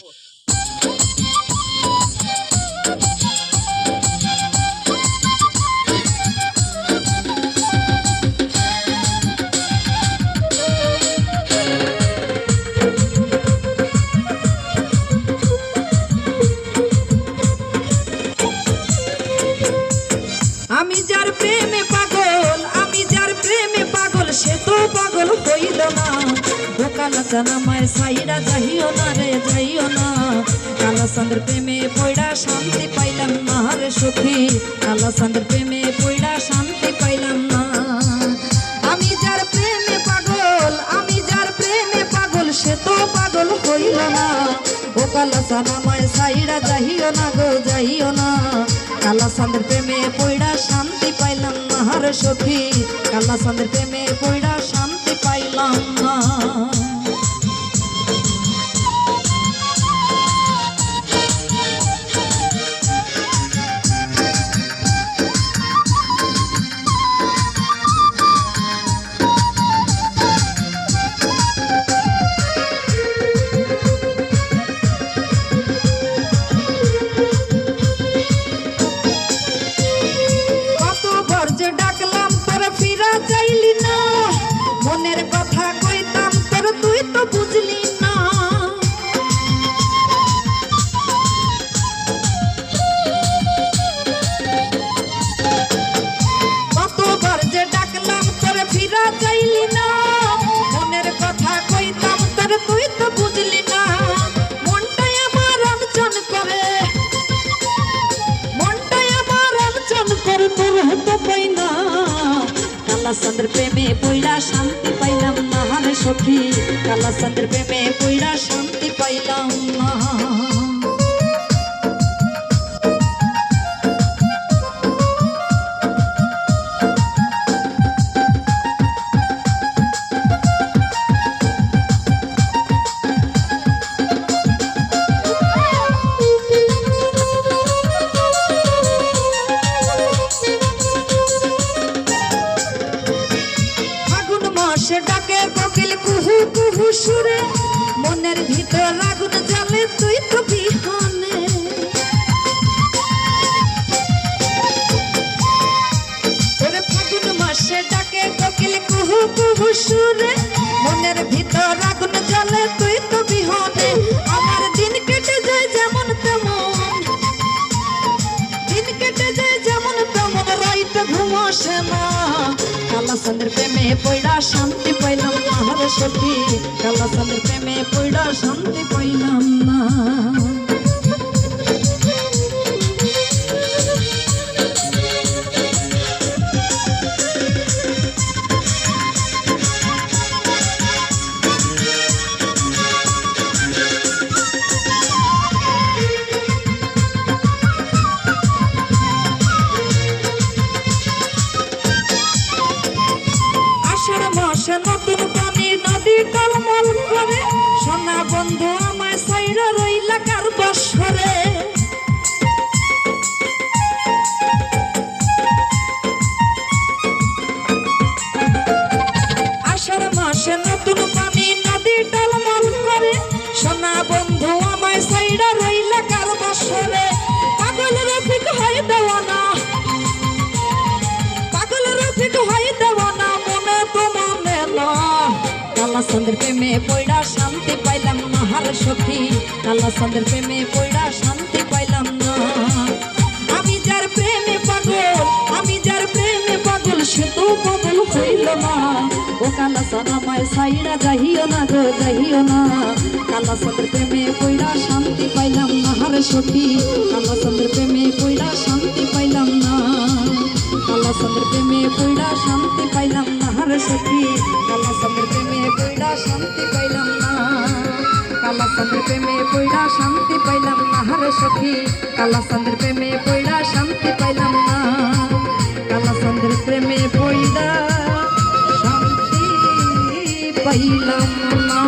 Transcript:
আমি যার প্রেমে পাগল আমি যার প্রেমে পাগল সে তো পাগল হইল না। দোকানা জানা মায় সাইরা যাইও না রে যাইও না কালা চন্দ্র প্রেমে পয়ডা শান্তি পাইলাম না রে সখী কালা চন্দ্র প্রেমে পয়ডা শান্তি পাইলাম না আমি যার প্রেমে পাগল আমি যার প্রেমে পাগল সে তো পাগল হইল না ও কালা সানা মায় সাইরা যাইও না গো যাইও না কালা চন্দ্র প্রেমে পয়ডা শান্তি পাইলাম না রে সখী কালা চন্দ্র প্রেমে পয়ডা শান্তি পাইলাম না কথা কইতাম, তোর তুই তো বুঝলি না। মনটাই আমার অঞ্চন করে। মনটাই আমার অঞ্চন করে, তোর হতো পাই পইড়া শান্তি পাইলাম না রে সখী। কালা চন্দ্র প্রেমে পইড়া শান্তি পাইলাম না। মাসে ডাকে কোকিল কুহু কুহু সুরে, মনের ভিতর আগুন জ্বলে তুই তো বিহানে। ওরে ফাগুন মাসে ডাকে কোকিল কুহু কুহু সুরে, মনের ভিতর আগুন জ্বলে তুই তো বিহনে। আমার দিন কেটে যায় যেমন তেমন, দিন কেটে যায় যেমন তেমন, রাইত ঘুম আসে না। কালা চন্দ্র প্রেমে পয়ডা শান্তি পাইলাম না সখী কালা সালের প্রেমে পড়া শান্তি পাইলাম না। মাসে নতুন পানি নদী টলমল করে। সোনা বন্ধু কালা চন্দ্র প্রেমে পয়ডা শান্তি পাইলাম না, হার সখী। কালা চন্দ্র প্রেমে পয়ডা শান্তি পাইলাম না। আমি যার প্রেমে পাগল, আমি যার প্রেমে পাগল, সে তো পাগল হইল না। ও কালা সানামায় সাইরা যাহিও না গো যাহিও না। কালা চন্দ্র প্রেমে পয়ডা শান্তি পাইলাম না, হার সখী। কালা চন্দ্র প্রেমে কালা চন্দ্র প্রেমে পয়ডা শান্তি পাইলাম না হার সখী। কালা চন্দ্র প্রেমে পয়ডা শান্তি পাইলাম না। কালা চন্দ্র প্রেমে পয়ডা শান্তি পাইলাম না হার সখী। কালা চন্দ্র প্রেমে পয়ডা শান্তি পাইলাম না। কালা চন্দ্র প্রেমে পয়ডা শান্তি পাইলাম না।